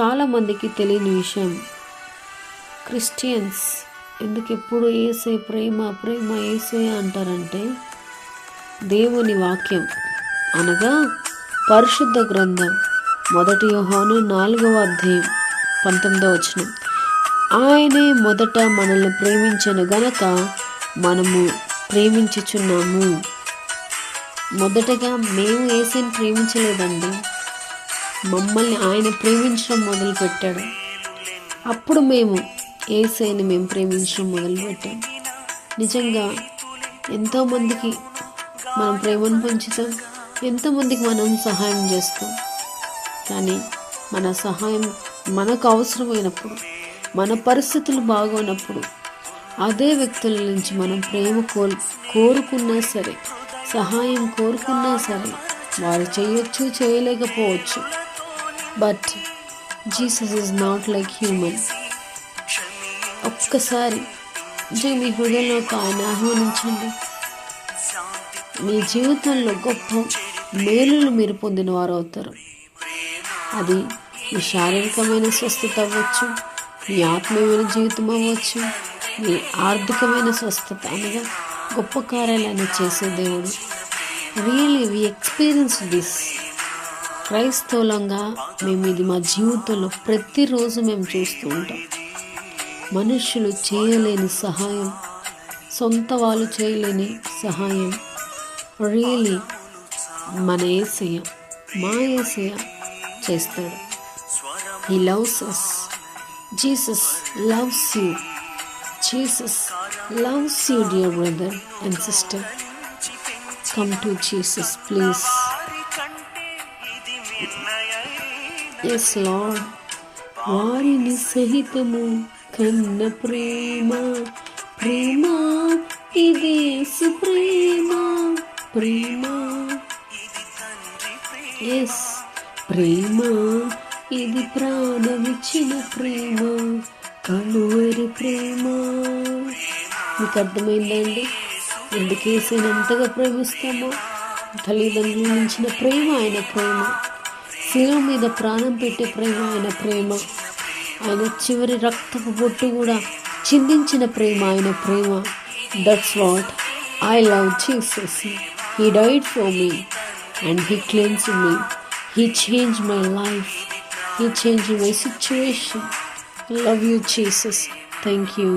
చాలామందికి తెలియని విషయం. క్రిస్టియన్స్ ఎందుకు ఎప్పుడు ఏసే ప్రేమ ప్రేమ ఏసే అంటారంటే దేవుని వాక్యం అనగా పరిశుద్ధ గ్రంథం మొదటి యోహాను నాలుగవ అధ్యాయం పంతొమ్మిదవ వచనం. ఆయనే మొదట మనల్ని ప్రేమించను గనక మనము ప్రేమించుచున్నాము. మొదటగా మేము ఏసీని ప్రేమించలేదండి. మమ్మల్ని ఆయన ప్రేమించడం మొదలుపెట్టాడు. అప్పుడు మేము ఏసైని మేము ప్రేమించడం మొదలుపెట్టాం. నిజంగా ఎంతోమందికి మనం ప్రేమను పంచుతాం ఎంతోమందికి మనం సహాయం చేస్తాం. కానీ మన సహాయం మనకు అవసరమైనప్పుడు మన పరిస్థితులు బాగోనప్పుడు అదే వ్యక్తుల నుంచి మనం ప్రేమ కోల్ కోరుకున్నా సరే సహాయం కోరుకున్నా సరే వారు చేయొచ్చు చేయలేకపోవచ్చు. But Jesus is not like human ఒక్కసారి నిజంగా మీ హృదయంలోకి ఆయన ఆహ్వానించండి. మీ జీవితంలో గొప్ప మేలులు మీరు పొందిన వారు అవుతారు. అది మీ శారీరకమైన స్వస్థత అవ్వచ్చు మీ ఆత్మీయమైన జీవితం అవ్వచ్చు మీ ఆర్థికమైన స్వస్థత అనగా గొప్ప కార్యాలయాన్ని చేసే దేవుడు. రియల్లీ వి ఎక్స్పీరియన్స్ దిస్ క్రైస్తవులంగా మేము ఇది మా జీవితంలో ప్రతిరోజు మేము చూస్తూ ఉంటాం. మనుషులు చేయలేని సహాయం సొంత వాళ్ళు చేయలేని సహాయం రియలీ మన ఏసయ్య మా ఏసయ్య చేస్తాడు. He loves us Jesus loves you Jesus loves you dear brother and sister come to Jesus please yes lord వారిని సహితము కన్న ప్రేమ ప్రేమ ఇది సుప్రేమ ప్రేమ. ప్రేమ ఎస్ ప్రేమ ఇది ప్రాణమిచ్చిన ప్రేమ కలువరి ప్రేమ. మీకు అర్థమైందండి? ఎందుకు వేసిన ప్రేమిస్తామో? తల్లిదండ్రుల నుంచిన ప్రేమ ఆయన ప్రేమ. శిలువ మీద ప్రాణం పెట్టే ప్రేమ ఆయన ప్రేమ ఆయన చివరి రక్తపు బొట్టు కూడా చిందించిన ప్రేమ ఆయన ప్రేమ that's what I love Jesus he died for me and he cleanse me he change my life he change my situation love you Jesus thank you